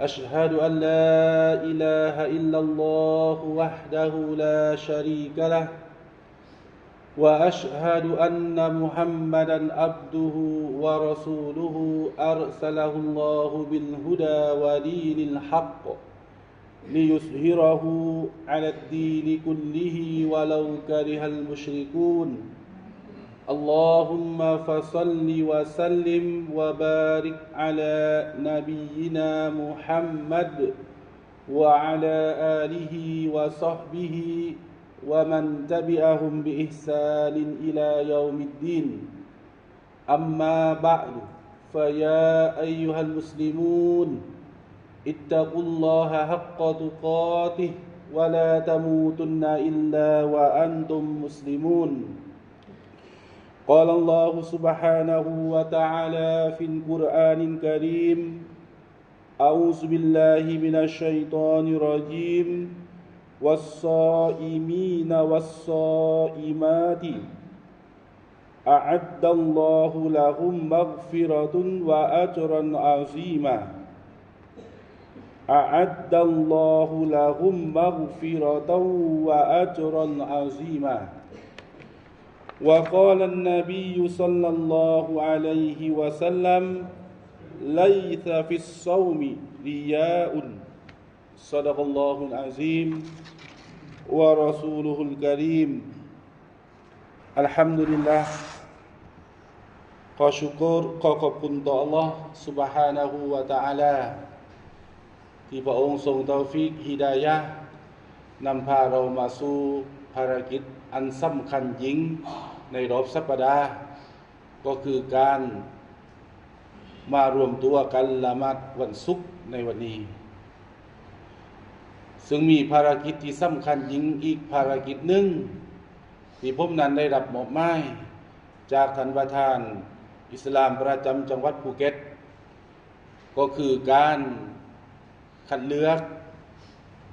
أشهد أن لا إله إلا الله وحده لا شريك له وأشهد أن محمدا عبده ورسوله أرسله الله بالهدى ودين الحق ليظهره على الدين كله ولو كره المشركون. اللهم فصل وسلم وبارك على نبينا محمد وعلى آله وصحبه ومن تبعهم بإحسان إلى يوم الدين. أما بعد فيا أيها المسلمون اتقوا الله حق تقاته ولا تموتن إلا وأنتم مسلمون. قال الله سبحانه وتعالى في القرآن الكريم أعوذ بالله من الشيطان الرجيم والصائمين والصائمات. أعد الله لهم مغفرة وأجرا عظيما. أعد الله لهم مغفرة وأجرا عظيما. وقال النبي صلى الله عليه وسلم ليس في الصوم رياء صدق الله العظيم ورسوله الكريم الحمد لله ขอชุกรขอขอบคุณต่อ Allah سبحانه และ تعالى ที่พระองค์ทรงตอฟิกฮิดายะนำพาเรามาสู่ภารกิจอันสำคัญยิ่ง ในรอบสัปดาห์ ก็คือการมารวมตัวกันละหมาดวันศุกร์ในวันนี้ ซึ่งมีภารกิจที่สำคัญยิ่งอีกภารกิจหนึ่งที่ผมนั้นได้รับมอบหมายจากท่านประธาน อิสลามประจำจังหวัดภูเก็ต ก็คือการคัดเลือก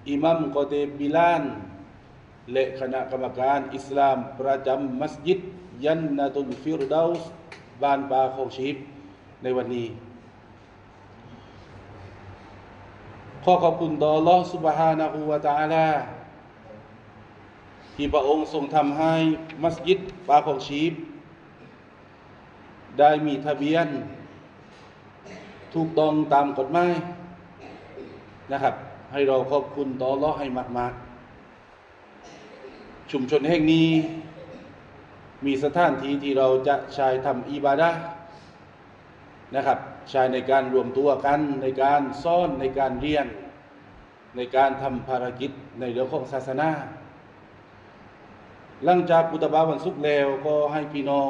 อิมัมกอเตบิลาน และคณะกรรมการอิสลามประจำมัสยิด ยันนาตุลฟิรดาสบ้านปาของชีพในวันนี้ ขอขอบคุณต่อ Allah Subhanahu wa Ta'ala ที่พระองค์ทรงทำให้มัสยิดปาของชีพได้มีทะเบียน ถูกต้องตามกฎหมายนะครับ ให้เราขอบคุณต่อ Allah ให้มาก ๆ ชุมชนแห่งนี้ มีสถานที่ที่เราจะใช้ทำอิบาดะนะครับใช้ในการรวมตัวกันในการซ่อนในการเรียน ในการทำภารกิจในเรื่องของศาสนาหลังจากปุตบาวันสุกแล้วก็ให้พี่น้อง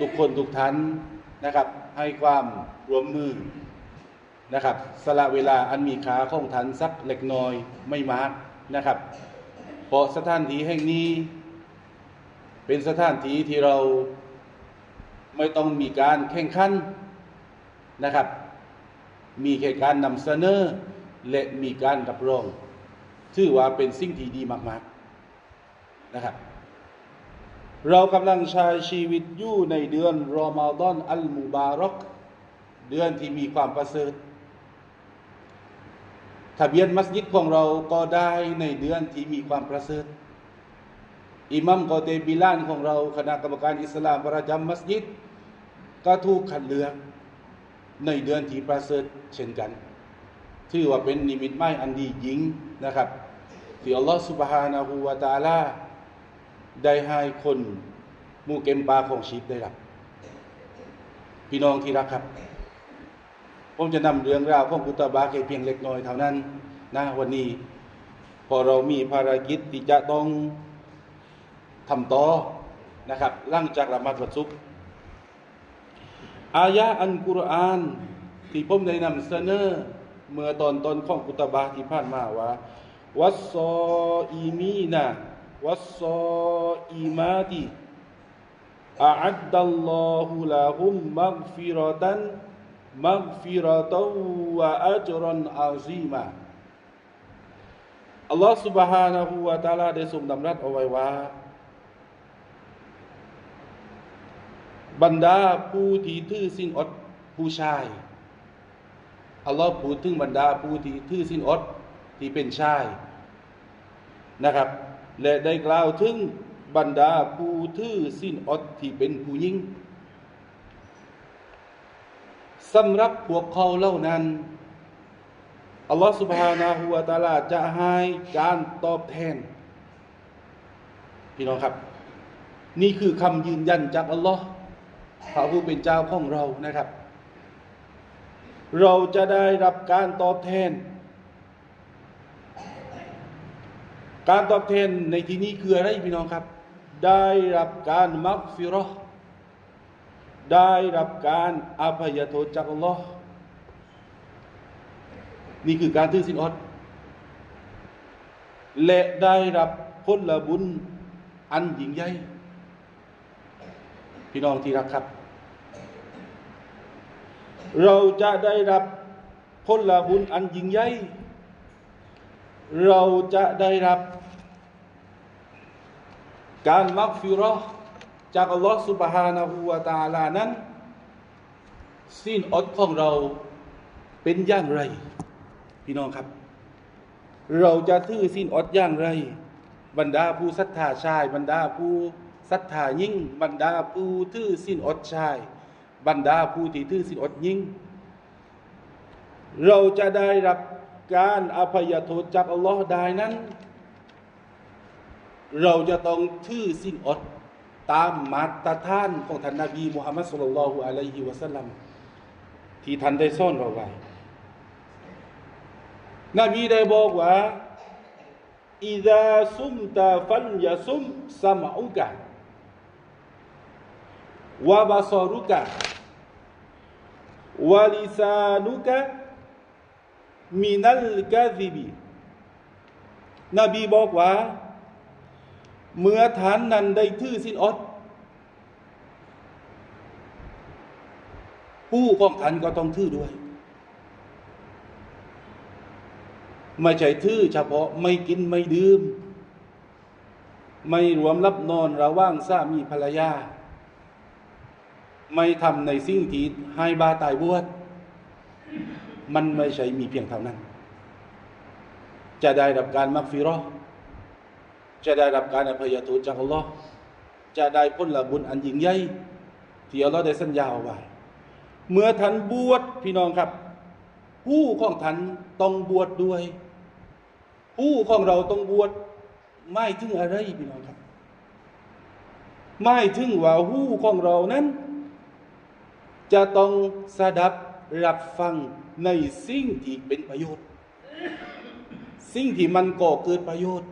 ทุกคนทุกท่านนะครับ ให้ความรวมมือนะครับ สละเวลาอันมีค่าของท่านสักเล็กน้อยไม่มากนะครับ เพราะสถานที่แห่งนี้ เป็นสถานที่ที่เราไม่ต้องมีการแข่งขันนะครับ มีแค่การนำเสนอและมีการรับรอง ถือว่าเป็นสิ่งที่ดีมาก ๆนะครับ เรากำลังใช้ชีวิตอยู่ในเดือนรอมฎอนอัลมุบารอก เดือนที่มีความประเสริฐ ทะเบียนมัสยิดของเราก็ได้ในเดือนที่มีความประเสริฐอิมัมกอเตบิลานของเราคณะกรรมการอิสลามประจำมัสยิด ก็ถูกคัดเลือกในเดือนที่ประเสริฐเช่นกัน ถือว่าเป็นนิมิตไม้อันดียิ่งนะครับที่อัลลอฮฺสุบฮานาหูวาตาลาได้ให้คนมูเกมปาของชีพได้รับ พี่น้องที่รักครับ ผมจะนำเรื่องราวของกุตบาแค่เพียงเล็กน้อยเท่านั้นนะวันนี้ พอเรามีภารกิจที่จะต้องทำต่อนะครับหลังจากละหมาดวัุกอายะอันกุรอานที่ผมได้นำเสนอเมื่อตอนต้นของกุตบาที่ผ่านมาว่า วัสซออีมีนาวัสซออีมาติอาอัดดัลลอฮุลาฮุมมักฟิรตัน มักฟิรตันวะอัจรันอาซีมาอัลลอฮ์ سبحانه และ تعالى ได้ทรงดำรัสเอาไว้ว่า บรรดาผู้ที่ถือสิ้นอดผู้ชาย อัลลอฮ์พูดถึงบรรดาผู้ที่ถือสิ้นอดที่เป็นชายนะครับ และได้กล่าวถึงบรรดาผู้ถือสิ้นอดที่เป็นผู้หญิง สำหรับพวกเขาเหล่านั้น อัลลอฮ์ سبحانه และ تعالى จะให้การตอบแทน พี่น้องครับ นี่คือคำยืนยันจากอัลลอฮ์พระผู้เป็นเจ้าของเรานะครับ เราจะได้รับการตอบแทน การตอบแทนในที่นี้คืออะไรพี่น้องครับ ได้รับการมักฟิเรอห์ ได้รับการอภัยโทษจากอัลลอฮ์นี่คือการถือสินอด และได้รับผลบุญอันยิ่งใหญ่ พี่น้องที่รักครับ เราจะได้รับผลบุญอันยิ่งใหญ่ เราจะได้รับ การมักฟิรอ จากอัลลอฮฺสุบฮานาหูวตาลานั้นสิ้นอดของเราเป็นอย่างไร พี่น้องครับ เราจะทื่อสิ้นอดอย่างไร บรรดาผู้ศรัทธาชาย บรรดาผู้ศรัทธายิ่ง บรรดาผู้ทื่อสิ้นอดชาย บรรดาผู้ที่ทื่อสิ้นอดยิ่ง เราจะได้รับการอภัยโทษจากอัลลอฮ์ได้นั้น เราจะต้องทื่อสิ้นอด ตามมาตรฐานของท่านนบีมุฮัมมัดสุลลัลฮุอะลัยฮิวะสัลลัมที่ท่านได้สอนเราไว้นบีได้บอกว่าอิดาซุมตาฟันยาซุมสมะอุกะวะบาซารุกะวะลิซานุกะมินัลกาซิบีนบีบอกว่า เมื่อฐานนั้นได้ถือสินอด ผู้ของท่านก็ต้องถือด้วย ไม่ใช่ถือเฉพาะไม่กินไม่ดื่ม ไม่รวมรับนอนระว่างสามีภรรยา ไม่ทำในสิ่งที่ให้บาตายบวชมันไม่ใช่มีเพียงเท่านั้น จะได้รับการมักฟิรอ จะได้รับการอภัยโทษจากอัลลอฮ์จะได้ผลบุญอันยิ่งใหญ่ที่อัลลอฮ์ได้สัญญาเอาไว้ เมื่อท่านบวชพี่น้องครับ ผู้ของท่านต้องบวชด้วย ผู้ของเราต้องบวชไม่ถึงอะไรพี่น้องครับไม่ถึงว่าหู้ของเรานั้น จะต้องสดับรับฟังในสิ่งที่เป็นประโยชน์ สิ่งที่มันก่อเกิดประโยชน์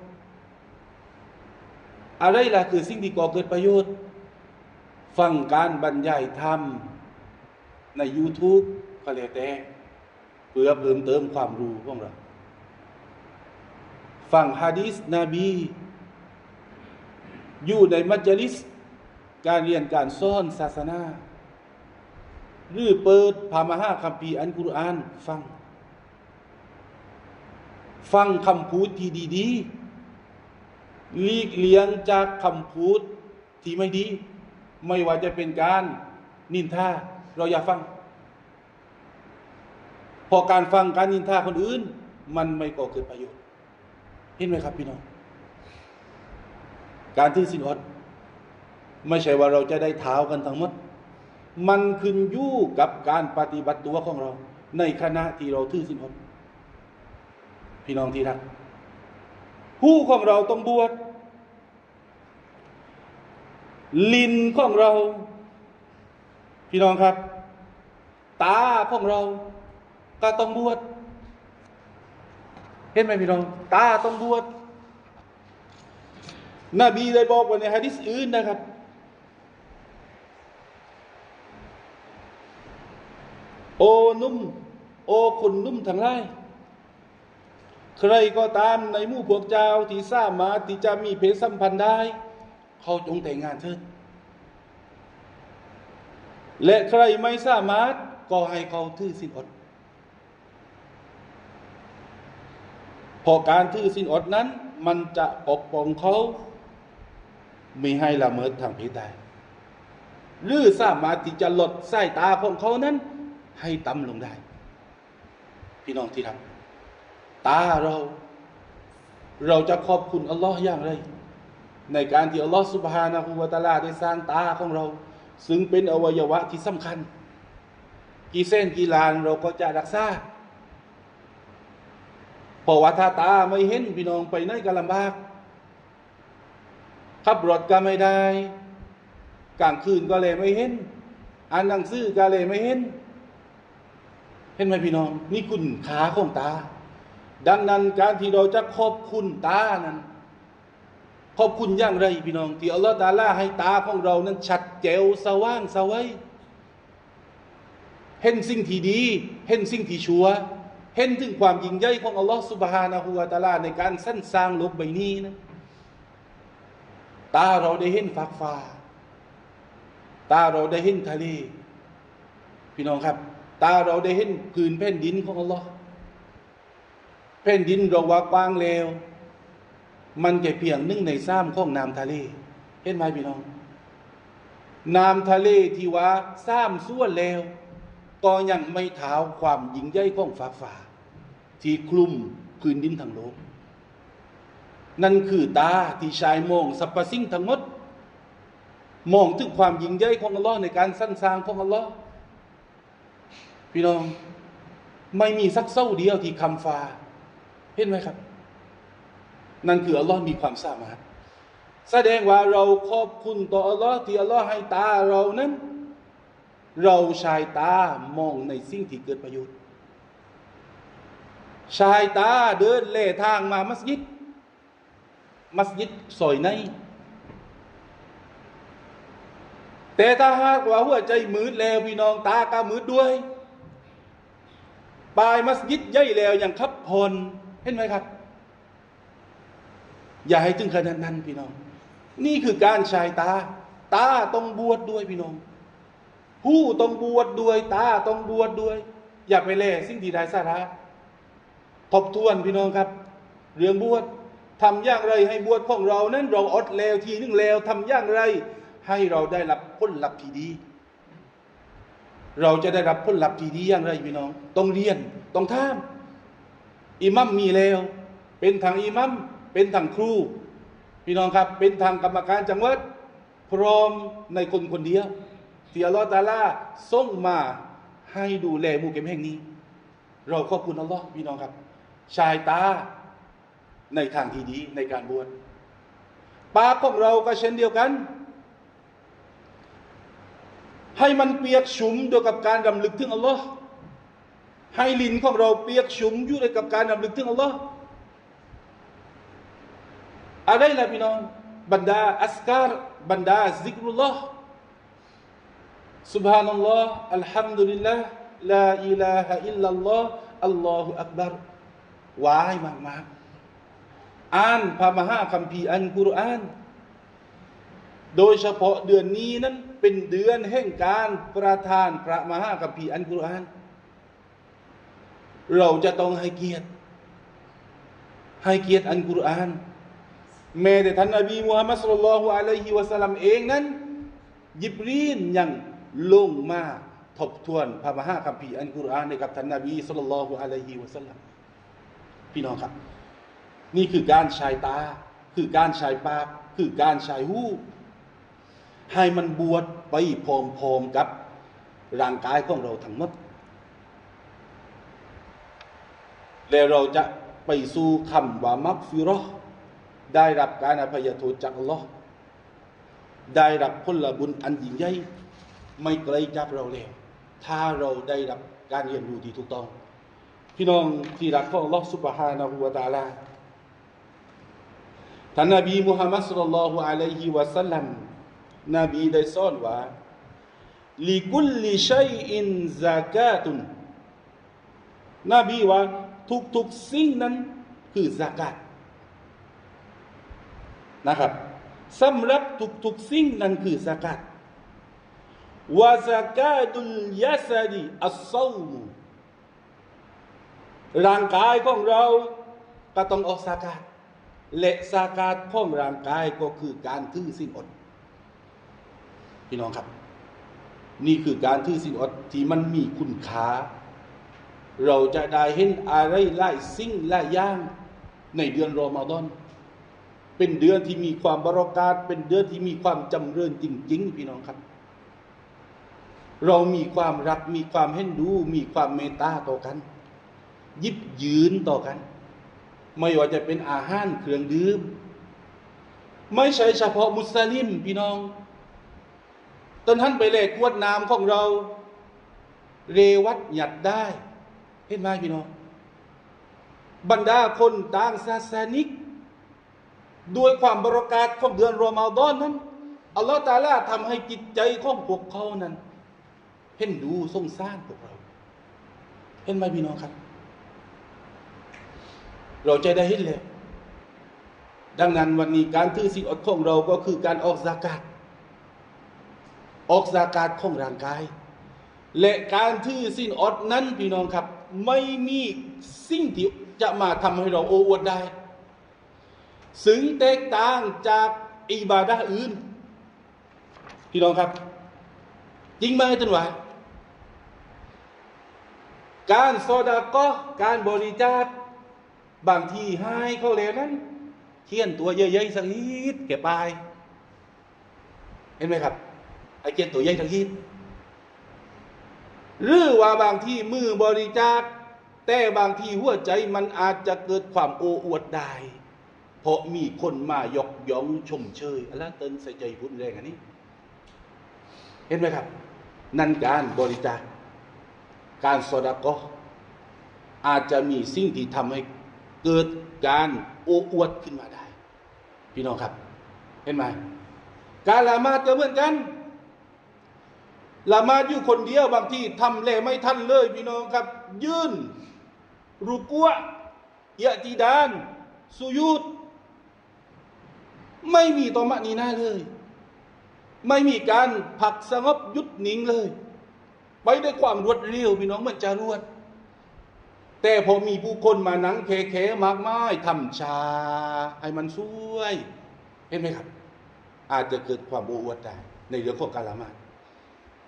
อะไรล่ะคือสิ่งที่ก่อเกิดประโยชน์ ฟังการบรรยายธรรม ใน YouTube ก็แล้วแต่เพื่อเพิ่มเติมความรู้ของเรา ฟังฮะดีษนบี อยู่ในมัจลิส การเรียนการสอนศาสนาหรือเปิดพามหาคัมภีร์อันกุรอาน ฟัง ฟังคำพูดที่ดี ๆ ลีกเลี่ยงจากคำพูดที่ไม่ดี ไม่ว่าจะเป็นการนินทาเราอย่าฟัง พอการฟังการนินทาคนอื่น มันไม่ก่อเกิดประโยชน์ เห็นไหมครับพี่น้อง การถือสินอดไม่ใช่ว่าเราจะได้เท้ากันทั้งหมด มันขึ้นอยู่กับการปฏิบัติตัวของเรา ในขณะที่เราถือสินอดพี่น้องที่รักผู้ของเราต้องบวช ลิ้นของเรา พี่น้องครับ ตาของเรา ก็ต้องบวชเห็นไหมพี่น้อง ตาต้องบวชนบีได้บอกไว้ในฮะดิษอื่นนะครับ โอนุ่ม โอคนนุ่มทั้งหลายใครก็ตามในหมู่พวกเจ้าที่สามารถที่จะมีเพศสัมพันธ์ได้ เขาจงแต่งงานเถิดและใครไม่สามารถก็ให้เขาถือสินอดพอการถือสินอดนั้น มันจะปกป้องเขาไม่ให้ละเมิดทางเพศได้หรือสามารถที่จะลดสายตาของเขานั้น ให้ต่ำลงได้ พี่น้องที่รักตาเรา เราจะขอบคุณอัลลอฮ์อย่างไร ในการที่อัลลอฮ์สุบฮานะฮูวะตาลาได้สร้างตาของเรา ซึ่งเป็นอวัยวะที่สำคัญ กี่เส้นกี่ลานเราก็จะรักษาเพราะว่าถ้าตาไม่เห็นพี่น้องไปไหนก็ลำบากขับรถก็ไม่ได้ กลางคืนก็เลยไม่เห็นอ่านหนังสือก็เลยไม่เห็น เห็นไหมพี่น้อง นี่คุณขาของตา ดังนั้นการที่เราจะขอบคุณตานั้น ขอบคุณอย่างไรพี่น้อง ที่อัลลอฮฺตาลาให้ตาของเรานั้น ชัดแจ๋วสว่างสวัยเห็นสิ่งที่ดี เห็นสิ่งที่ชั่ว เห็นถึงความยิ่งใหญ่ของอัลลอฮฺสุบฮานะฮูวะตาลาในการสร้างสร้างโลกใบนี้นะตาเราได้เห็นฟากฟ้า ตาเราได้เห็นทะเล พี่น้องครับ ตาเราได้เห็นพื้นแผ่นดินของอัลลอฮ์แผ่นดินเราว่ากว้างเลว มันแค่เพียงหนึ่งในสามของน้ำทะเลเห็นไหมพี่น้องน้ำทะเลที่ว่าสามส่วนแล้ว ก็ยังไม่เท้าความยิงใหญ่ของฟ้าฟ้าที่คลุมพื้นดินทั้งโลก นั่นคือตาที่ชายมองสรรพสิ่งทั้งหมด มองถึงความยิ่งใหญ่ของอัลลอฮ์ในการสร้างสร้างของอัลลอฮ์พี่น้อง ไม่มีสักเส้าเดียวที่คำฟ้า เห็นไหมครับ นั่นคืออัลลอฮ์มีความสามารถ แสดงว่าเราขอบคุณต่ออัลลอฮ์ที่อัลลอฮ์ให้ตาเรานั้น เราชายตามองในสิ่งที่เกิดประโยชน์ ชายตาเดินเล่ทางมามัสยิด มัสยิดซอยในแต่ถ้าหากว่าหัวใจมืดแล้วพี่น้องตาก็มืดด้วยปลายมัสยิดใหญ่แล้วอย่างขับพลเห็นไหมครับ อย่าให้ถึงขนาดนั้นพี่น้อง นี่คือการชายตา ตาต้องบวชดด้วยพี่น้อง ผู้ต้องบวชดด้วย ตาต้องบวชดด้วย อย่าไปเล่สิ่งที่ไร้สาระทบทวนพี่น้องครับ เรื่องบวชทำอย่างไรให้บวชของเรานั้นเราอดแล้วทีนึงแล้วทำอย่างไร ให้เราได้รับผลลัพธ์ที่ดี เราจะได้รับผลลัพธ์ที่ดีอย่างไรพี่น้อง ต้องเรียนต้องท่ามอิมัมมีแล้ว เป็นทางอิมัม เป็นทางครู พี่น้องครับ เป็นทางกรรมการจังหวัด พร้อมในคนคนเดียวที่อัลลอฮฺตาลาส่งมาให้ดูแลหมู่เก็บแห่งนี้ เราขอบคุณอัลลอฮ์พี่น้องครับ ชายตาในทางที่ดีในการบวชปากของเราก็เช่นเดียวกัน ให้มันเปียกชุ่มด้วยกับการดำลึกถึงอัลลอฮ์ให้ลิ้นของเราเปียกชุ่มอยู่ด้วยกับการดำลึกถึงอัลลอฮ์ อะไรล่ะพี่น้องบรรดาอัสการบรรดาซิกรุลลอฮ์ سبحان الله الحمد لله لا إله إلا الله อัลลอฮฺอักบารวายมากมากอ่านพระมหาคัมภีร์อันกุรอาน โดยเฉพาะเดือนนี้นั้นเป็นเดือนแห่งการประทานพระมหาคัมภีร์อันกุรอาน เราจะต้องให้เกียรติ ให้เกียรติอันกุรอาน แม้แต่ท่านนบีมุฮัมมัดสุลลัลฮุอะลัยฮิวะสัลลัมเองนั้น ยิบรีนยังลงมาทบทวนพระมหาคัมภีร์อันกุรอานในกับท่านนบีสุลลัลฮุอะลัยฮิวะสัลลัมพี่น้องครับ นี่คือการชายตา คือการชายปาก คือการชายหูให้มันบวชไปพร้อมๆกับร่างกายของเราทั้งหมดแล้วเราจะไปสู่คำว่ามักฟิรอ ได้รับการอภัยโทษจากอัลลอฮ์ได้รับผลบุญอันยิ่งใหญ่ไม่ไกลจากเราแล้วถ้าเราได้รับการเรียนรู้ที่ถูกต้อง พี่น้องที่รักของอัลลอฮ์สุบฮานะฮูวะตาลาท่านนบีมุฮัมมัดสุลลัลลอฮุอะลัยฮิวะสัลลัมนบีได้สอนว่าลิกุลลิชัยอินซากาตุนนบีว่าทุกๆสิ่งนั้นคือสากาศ นะครับสำหรับทุกๆสิ่งนั้นคือสากาศวาสกาตุลยาสดีอัสซามูร่างกายของเราก็ต้องออกสากาศและสากาศของร่างกายก็คือการถือสินอด พี่น้องครับ นี่คือการถือสินอดที่มันมีคุณค่า เราจะได้เห็นอะไรไล่สิ่งไล่ย่างในเดือนรอมฎอน เป็นเดือนที่มีความบรากาศเป็นเดือนที่มีความจำเริญจริง ๆ พี่น้องครับ เรามีความรักมีความเห็นดู มีความเมตตาต่อกัน ยิบยืนต่อกัน ไม่ว่าจะเป็นอาหารเครื่องดื่มไม่ใช่เฉพาะมุสลิมพี่น้องตอนท่านไปเลกกวดน้ำของเรา เรวัดหยัดได้เห็นไหมพี่น้อง บรรดาคนต่างศาสนิก ด้วยความบริการของเดือนรอมฎอนนั้นอัลลอฮฺตาลาทำให้จิตใจของพวกเขานั้นเห็นดูสงสารพวกเรา เห็นไหมพี่น้องครับ เราจะได้เห็นเลยดังนั้นวันนี้การถือศีลอดของเราก็คือการออกซากาตออกซากาตของร่างกาย และการถือศีลอดนั้นพี่น้องครับ ไม่มีสิ่งที่จะมาทำให้เราโอ้อวดได้ ซึ่งแตกต่างจากอิบาดะอื่น พี่น้องครับ จริงไหมท่านวะการโซดาก็การบริจาคบางที่ให้เขาแล้วนั้นเขียนตัวเยอะๆสักนิดเก็บไปเห็นไหมครับไอ้เขียนตัวใหญ่สักนิดหรือว่าบางที่มือบริจาคแต่บางที่หัวใจมันอาจจะเกิดความโอ้อวดได้ เพราะมีคนมายกย่องชมเชยอะไรเตินใส่ใจพุ่นแรงอันนี้ เห็นไหมครับ นั่นการบริจาคการสดาก็อาจจะมีสิ่งที่ทำให้เกิดการโอ้อวดขึ้นมาได้ พี่น้องครับ เห็นไหมการละมาดก็เหมือนกันละมาดอยู่คนเดียวบางที่ทำแลไม่ทันเลย พี่น้องครับ ยืนรุกัวยะตีดาน สุยุด ไม่มีตอมะนีน้าเลย ไม่มีการผักสงบยุดนิ่งเลย ไปด้วยความรวดเร็วพี่น้องมือนจะรวด แต่พอมีผู้คนมานังเคเคมากมายทำชา ให้มันสวย เห็นไหมครับ อาจจะเกิดความโอ้อวดได้ ในเรื่องของการละหมาด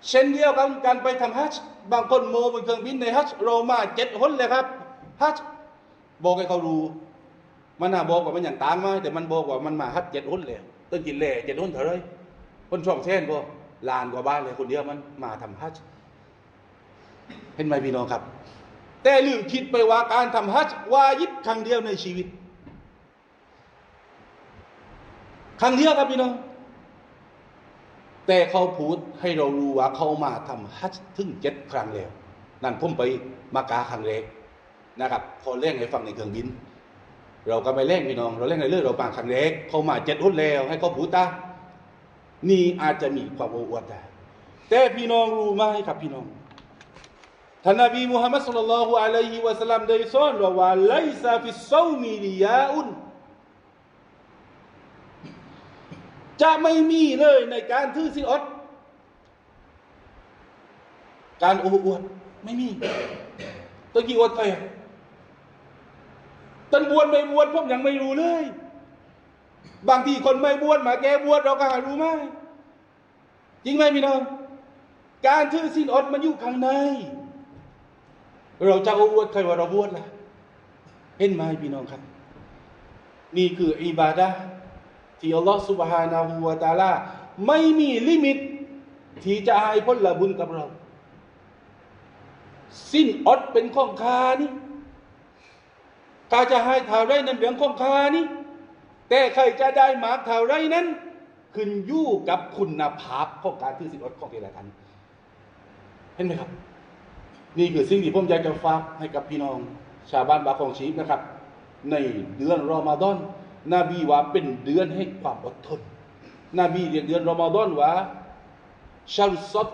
เช่นเดียวกันการไปทำฮัจบางคนโมบนเครื่องบินในฮัจโรมาเจ็ดหนเลยครับฮัจบอกให้เขารู้ มันน่าบอกว่ามันอย่างต่างไหมแต่มันบอกว่ามันมาฮัจเจ็ดหนเลยต้นกินแหล่เจ็ดหนเท่าไรคนช่องเช่นบ่ลานกว่าบ้านเลยคนเดียวมันมาทำฮัจเห็นไหมพี่น้องครับ แต่ลืมคิดไปว่าการทำฮัจวายิบครั้งเดียวในชีวิต ครั้งเดียวครับพี่น้อง แต่เขาพูดให้เรารู้ว่าเขามาทำฮัจถึงเจ็ดครั้งแล้ว นั่นผมไปมากาครั้งแรกนะครับพอเล่งให้ฟังในเครื่องบิน เราก็ไม่เล่งพี่น้อง เราเล่งในเรื่องเราบางครั้งแรกเขามาเจ็ดรุ่นแล้ว ให้เขาพูตานี่อาจจะมีความโอ้อวดได้แต่พี่น้องรู้ไหมครับพี่น้องท่านนบีมุฮัมมัดสุลลัลลอฮุอะลัยฮิวะสัลลัมได้สอนว่าว่าไลซาฟิสซามีริยาอุนจะไม่มีเลยในการถือศีลอด การโอ้อวดไม่มีตะกี้อวดใคร ท่นบวชไม่บวชผมยังไม่รู้เลย บางทีคนไม่บวชมาแก้บวชเราก็หารู้ไหมจริงไหมพี่น้องการถือสิ้นอดมันอยู่ข้างใน เราจะบวชใครว่าเราบวชล่ะเห็นไหมพี่น้องครับ นี่คืออิบาดาที่อัลลอฮฺสุบฮานาหูวาตาลาไม่มีลิมิต ที่จะให้พลบุญกับเรา สิ้นอดเป็นข้องคานี่ กาจะให้เท่าไรนั้นเรื่องของคานี่แต่ใครจะได้มากเท่าไรนั้น ขึ้นอยู่กับคุณภาพของการถือศีลอดของแต่ละท่านเห็นไหมครับ นี่คือสิ่งที่ผมอยากจะฝากให้กับพี่น้องชาวบ้านบาคองชีพนะครับ ในเดือนรอมฎอนนบีว่าเป็นเดือนให้ความอดทน นบีเรียกเดือนรอมฎอนว่าชาลุสด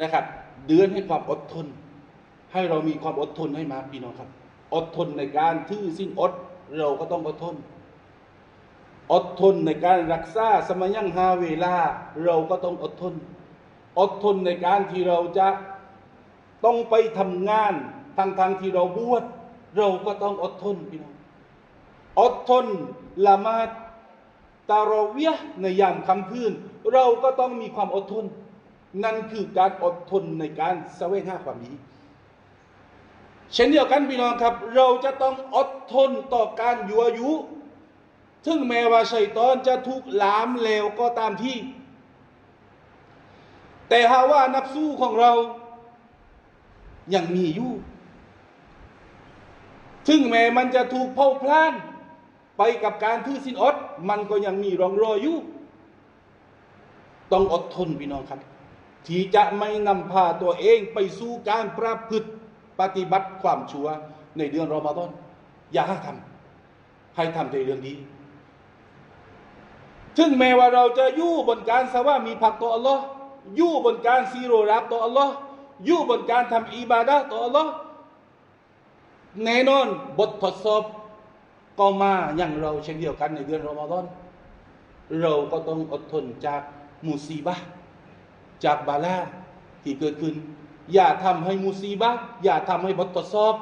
นะครับ เดือนให้ความอดทน ให้เรามีความอดทนให้มาพี่น้องครับ อดทนในการทื่อสิ้นอด เราก็ต้องอดทน อดทนในการรักษาสมยังหาเวลา เราก็ต้องอดทน อดทนในการที่เราจะต้องไปทำงานทางทางที่เราบวชเราก็ต้องอดทนพี่น้องอดทนละมาตารเวียในยามค่ำคืน เราก็ต้องมีความอดทน นั่นคือการอดทนในการแสวงหาความดี เช่นเดียวกันพี่น้องครับ เราจะต้องอดทนต่อการยั่วยุ ถึงแม้ว่าชัยตอนจะถูกหลามเลวก็ตามที่ แต่หากว่านักสู้ของเรายังมีอยู่ถึงแม้มันจะถูกเผาพลาน ไปกับการทื่อสินอด มันก็ยังมีรองรอยอยู่ ต้องอดทนพี่น้องครับ ที่จะไม่นำพาตัวเองไปสู่การประพฤติ ปฏิบัติความชั่วในเดือนรอมฎอนอย่าให้ทำให้ทำในเรื่องดีถึงแม้ว่าเราจะอยู่บนการสว่ามีผักต่ออัลลอฮ์อยู่บนการซีโรรับต่ออัลลอฮ์อยู่บนการทำอิบาดะต่ออัลลอฮ์แน่นอนบททดสอบก็มาอย่างเราเช่นเดียวกันในเดือนรอมฎอนเราก็ต้องอดทนจากมุซีบะจากบาลาที่เกิดขึ้น อย่าทำให้มุซีบะอย่าทำให้บททดสอบ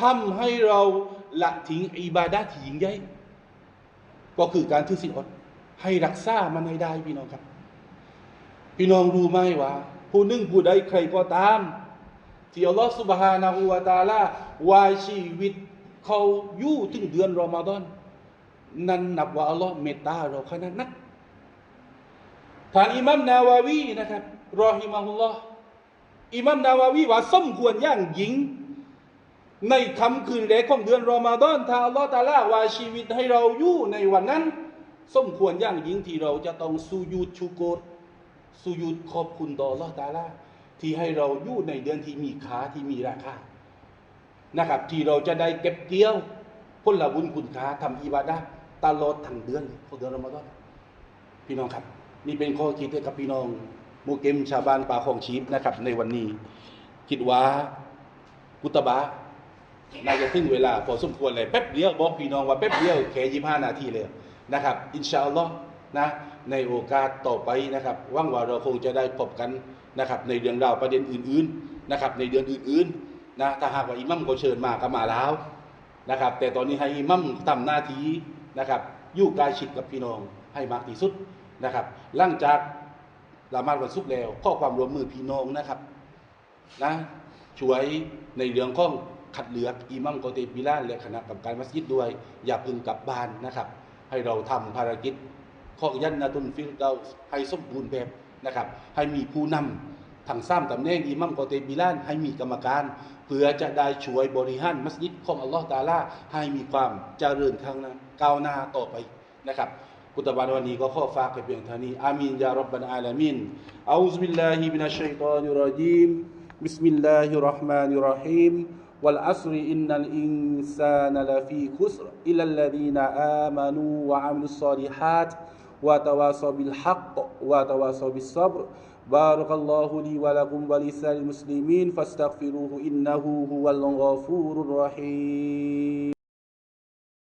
ทำให้เราละทิ้งอิบาดะห์ที่ยิ่งใหญ่ก็คือการถือศีลอดให้รักษามันให้ได้พี่น้องครับ พี่น้องรู้ไหมว่า ผู้นึ่งผู้ใดใครก็ตาม ที่อัลลอฮฺสุบฮานาหูวาตาลาวายชีวิตเขาอยู่ถึงเดือนรอมฎอนนั่นนับว่าอัลลอฮ์เมตตาเราขนาดนักท่านอิมัมนาวาวีนะครับรอฮิมาฮุลลอฮ์ อิมัมนาวาวีว่าสมควรย่างยิ่งในคำคืนแรกของเดือนรอมฎอนถ้าอัลลอฮ์ตาลาวาชีวิตให้เราอยู่ในวันนั้น สมควรย่างยิ่งที่เราจะต้องสูญูดชูโกรสูญูดขอบคุณต่ออัลลอฮ์ตาลาที่ให้เราอยู่ในเดือนที่มีค่าที่มีราคานะครับ ที่เราจะได้เก็บเกี่ยวผลบุญคุณค่าทำอิบาดะตลอดทั้งเดือนของเดือนรอมฎอนพี่น้องครับ นี่เป็นข้อคิดให้กับพี่น้อง มุเกมชาวบ้านป่าของชีพนะครับ ในวันนี้ คิดว่ากุตบะน่าจะถึงเวลาพอสมควรเลยแป๊บเดียวบอกพี่น้องว่าแป๊บเดียวแค่ยี่ห้านาทีเลยนะครับ อินชาอัลลอฮ์นะในโอกาสต่อไปนะครับหว่างว่าเราคงจะได้พบกันนะครับ ในเรื่องราวประเด็นอื่น ๆนะครับ ในเดือนอื่นๆนะถ้าหากว่าอิมัมก็เชิญมาก็มาแล้วนะครับ แต่ตอนนี้ให้อิมัมทำหน้าที่นะครับอยู่ใกล้ชิดกับพี่น้องให้มากที่สุดนะครับหลังจาก ละมาดวันศุกร์แล้วข้อความรวมมือพี่น้องนะครับนะช่วยในเรื่องของขัดเหลือกอิมัมโกเตบิลานและคณะกรรมการมัสยิดด้วย อย่าพึงกลับบ้านนะครับ ให้เราทำภารกิจของยันนาตุนฟิลเดาให้สมบูรณ์แบบนะครับ ให้มีผู้นำทางซ้ำตำแหน่งอิมัมโกเตบิลานให้มีกรรมการ เพื่อจะได้ช่วยบริหารมัสยิดของอัลลอฮฺตาลาให้มีความเจริญข้างน้าก้าวหน้าต่อไปนะครับ كتب عنواني غفافا كبيانتاني آمين يا رب العالمين. أعوذ بالله من الشيطان الرجيم. بسم الله الرحمن الرحيم. والعصر إن الإنسان لفي خسر. إلا الذين آمنوا وعملوا الصالحات وتواصوا بالحق وتواصوا بالصبر. بارك الله لي ولكم ولسائر المسلمين. فاستغفروه إنه هو الغفور الرحيم.